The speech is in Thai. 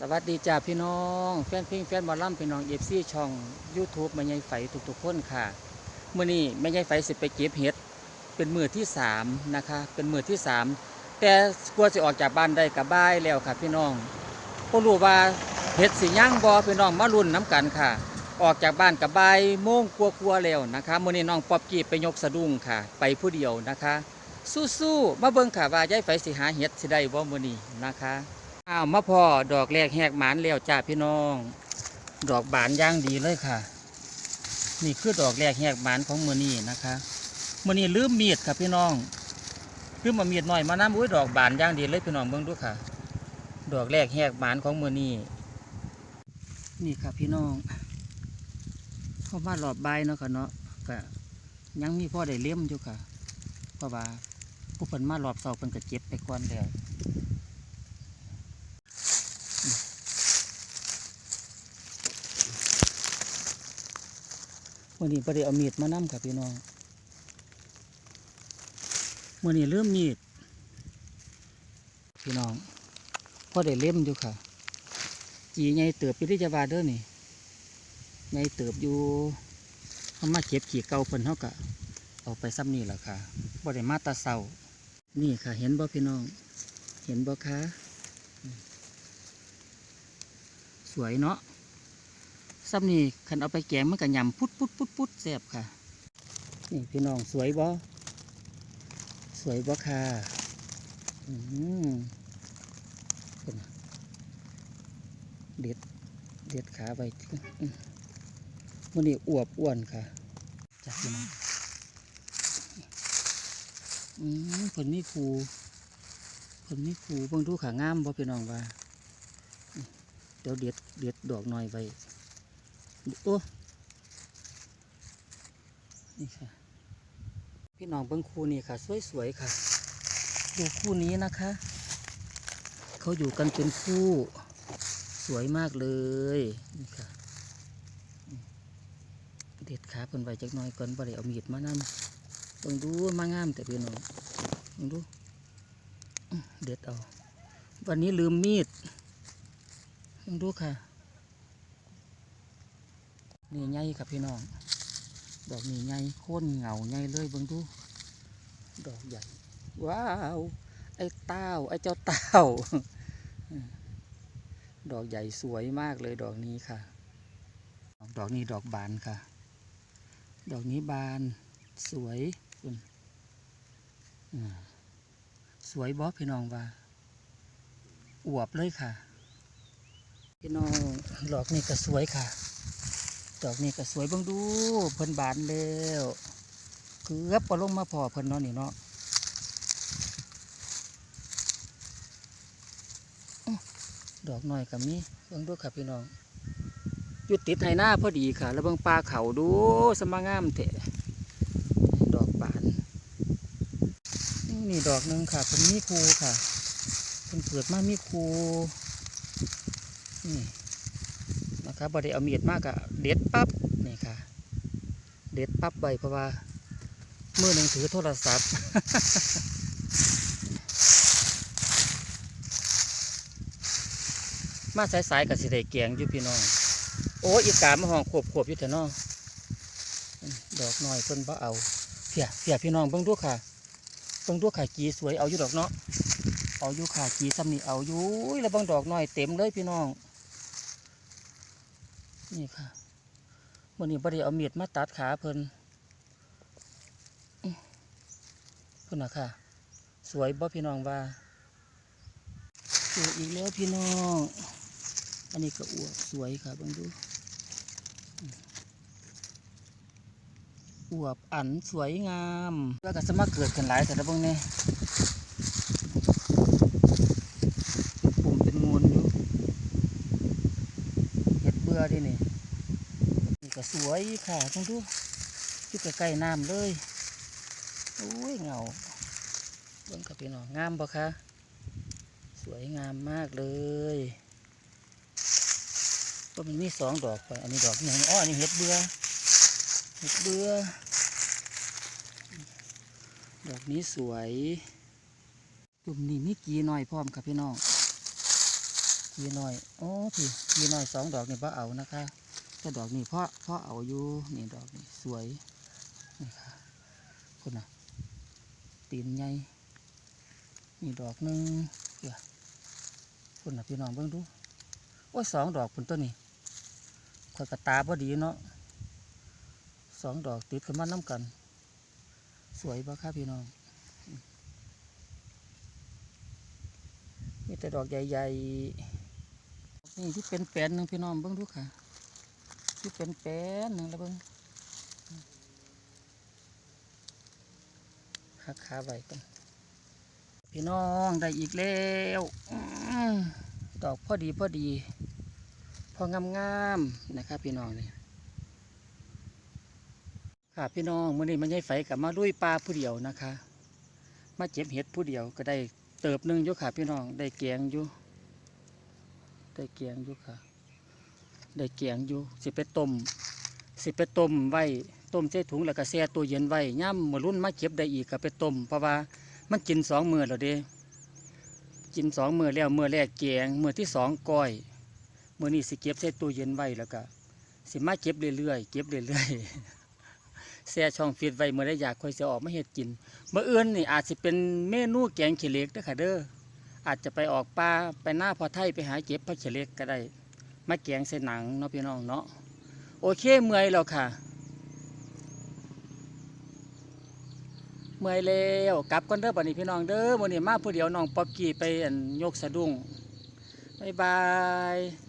สวัสดีจ้าพี่น้อง แฟนพลงแฟนบอลลัมพี่น้องเอฟซีช่อง YouTube แม่ใหญ่ไฟทุกๆคนค่ะเมื่อนี้แม่ใหญ่ไฟสิไปเก็บเห็ดเป็นมือที่สามนะคะ เป็นมือที่สามแต่กลัวจะออกจากบ้านได้กับบ้ายแล้วค่ะพี่น้องก็รู้ว่าเห็ดสีย่างบอพี่น้องมารุ่นน้ำกันค่ะ ออกจากบ้านกับบ้ายโมงกลัวๆแล้วนะคะเมื่อนี้น้องป๊อบกี้ไปยกสะดุ้งค่ะ ไปผู้เดียวนะคะ สู้ๆมาเบิ่งค่ะว่ายายไฟสิหาเห็ดสิได้บ่มื้อนี้นะคะ อ้าวมาพอดอกแรกแหกหมานแล้วจ้าพี่น้อง ดอกบานย่างดีเลยค่ะ นี่คือดอกแรกแหกหมานของมือนี้นะคะมือนี้ลืมมีดค่ะพี่น้องลืมมามีดหน่อยมาน้ำอุ้ยดอกบานย่างดีเลยพี่น้องเบิ่งดูค่ะ ดอกแรกแหกหมานของมือนี้นี่ค่ะพี่น้อง เข้ามารอบใบเนาะค่ะเนาะก็ยังมีพ่อได้เลี้ยมอยู่ค่ะเพราะว่าผู้เพิ่นมารอบเสาเพิ่นก็เจ็บไปก่อนแล้ว มื่อนี้ประเดี๋ยวมีดมานํค่ะพี่น้องมื่อนี้เริ่มมีด พี่น้องพอได้เล่มอยู่ค่ะจีใหญ่เติบพิริจาวาเด้อนี่ใหญ่เติบอยู่เขามาเก็บขี่เก่าเพิ่นเขากะเอาไปซ้ำนี่แหละค่ะบ่ได้มาตาเศร้านี่ค่ะ เห็นบ่พี่น้อง เห็นบ่คะสวยเนาะ ซ้ำนี่คันเอาไปแกงมันก็ยำพุดพุดพุดพุดแซ่บค่ะ นี่พี่น้องสวยบ่สวยบ่ค่ะอืมเพิ่นเด็ดเด็ดขาไปมันนี่อวบอ้วนค่ะจ้ะพี่น้องอืมเพิ่นมีครูเพิ่นมีครูเบิ่งดูขางามบ่พี่น้องว่า เดี๋ยวเด็ดเด็ดดอกหน่อยไว้ โอ้นี่ค่ะ พี่น้องเบิ้งคู่นี่ค่ะ สวยๆค่ะ ดูคู่นี้นะคะ เขาอยู่กันเป็นคู่ สวยมากเลยนี่ค่ะเด็ดขาเพิ่นไว้จักน่อยก่อนบ่ได้เอามีดมานำเบิ่งดูมางามแต่พี่น้องเบิ่งดู เด็ดเอา วันนี้ลืมมีดเบิ่งดูค่ะ นี่ใหญ่ครับพี่น้อง ดอกนี่ใหญ่โค่นเหงาใหญ่เลยเบิ่งดู ดอกใหญ่ ว้าว ไอ้เต้า ไอ้เจ้าเต้า ดอกใหญ่สวยมากเลยดอกนี้ค่ะ ดอกนี้ดอกบานค่ะ ดอกนี้บานสวยคุณสวยบอพี่น้องว่า อวบเลยค่ะ พี่น้องดอกนี้ก็สวยค่ะ ดอกนี้ก็สวยเบิ่งดูเพิ่นบานแล้วเกือบปลงมาพอเพิ่นเนาะนี่เนาะดอกหน้อยก็มีเบิ่งดูค่ะพี่น้องอยู่ติดไหหน้าพอดีค่ะ แล้วเบิ่งปลาเขาดูสมางามเถะดอกบาน นี่ดอกหนึ่งค่ะเพิ่นมีคูค่ะเพิ่นเกิดมามีคูนี่ ครับบอได้เอามีดมากอะเด็ดปั๊บนี่ค่ะ เด็ดปั๊บไปเพราะว่ามือหนึ่งถือโทรศัพท์มาสายๆกับสิได้แกงอยู่พี่น้อง โอ้อีกามาห้องขวบขวบอยู่แต่นอดอกน้อยเพิ่นบ่เอาเพียเพียพี่น้องเบิ่งดูค่ะเบิ่งดูค่ะกีสวยเอาอยู่ดอกเนาะเอาอยู่ค่ะกีซ้ำนี่เอาอยู่แล้วเบางดอกน้อยเต็มเลยพี่น้อง นี่ค่ะวันนี้บริเอามีดมาตัดขาเพิ่นเพิ่นนะค่ะ สวยบ่พี่น้องว่าสวยอีกแล้วพี่น้อง อันนี้ก็อวบสวยค่ะเบิ่งดูอวบอันสวยงามแล้วก็สมาเกิดกันหลายแต่ละเบิ่งเนี่ยปุ่มเป็นมูลอยู่เห็ดเบื่อดินี่นี่ ก็สวยค่ะต้องดูอยู่ใกล้ๆน้ำเลยโอ้ยเงาเบิ่งกับพี่น้องงามปะคะสวยงามมากเลยก็มันมีสองดอกไปอันนี้ดอกนี่อ๋ออันนี้เห็ดเบื่อเห็ดเบื่อดอกนี้สวยกลุ่มนี้มีกีหน่อยพร้อมค่ะพี่น้องยีน้อยโอ้พี่ยีน้อยสองดอกนี่พ่อเอานะคะ แต่ดอกนี่พ่อพ่อเอาอยู่นี่ดอกนี่สวยนี่ค่ะคุณน่ะตีนใหญ่นี่ดอกหนึ่งเดี๋ยวคุณน่ะพี่น้องเบิ่งดูโอ้ยสองดอกคุณต้นนี่ข่อยกระตาพอดีเนาะสองดอกติดกันมาน้ำกัน สวยบ่ครับพี่น้องมีแต่ดอกใหญ่ๆนี่ที่เป็นแปลนหนึ่งพี่น้องเบิ้งดูค่ะ ที่เป็นแปลนหนึ่งแล้วเบิ้งหักขาไว้กันพี่น้องได้อีกแล้วดอกพอดีพอดี พองามๆนะครับ พี่น้องนี่ค่ะพี่น้องเมื่อนี้มันใหญ่ไฟกับมาลุยปลาผู้เดียวนะคะ มาเจ็บเห็ดผู้เดียวก็ได้เติบหนึ่งอยู่ค่ะ พี่น้องได้แกงอยู่ได้แกงอยู่ค่ะ ได้แกงอยู่สิไปต้มสิไปต้มไว้ต้มใส่ถุงแล้วก็แช่ตู้เย็นไว้ย่ำมือรุ่นมาเก็บได้อีกก็ไปต้มเพราะว่ามันกินสองมือแล้วเด้กินสองมือแล้วมือแรกแกงมือที่สองก้อยมือนี้สิเก็บใส่ตู้เย็นไว้แล้วก็สิมาเก็บเรื่อยๆเก็บเรื่อยๆแช่ช่องฟิตไว้เมื่อได้อยากค่อยจะออกมาเฮ็ดกินเมื่ออื่นนี่อาจจะเป็นเมนูแกงเขเล็กเด้อค่ะเด้ออาจจะไปออกป่าไปหน้าพอไทยไปหาเก็บผักเขเล็กก็ได้ มาแกงใส่หนังเนาะพี่น้องเนาะโอเคเมื่อยแล้วค่ะ เมื่อยแล้วกลับก่อนเด้อบัดนี้พี่น้องเด้อวันนี้มาผู้เดียวน้องป๊อบกี้ไปยกสะดุ้งบ๊ายบาย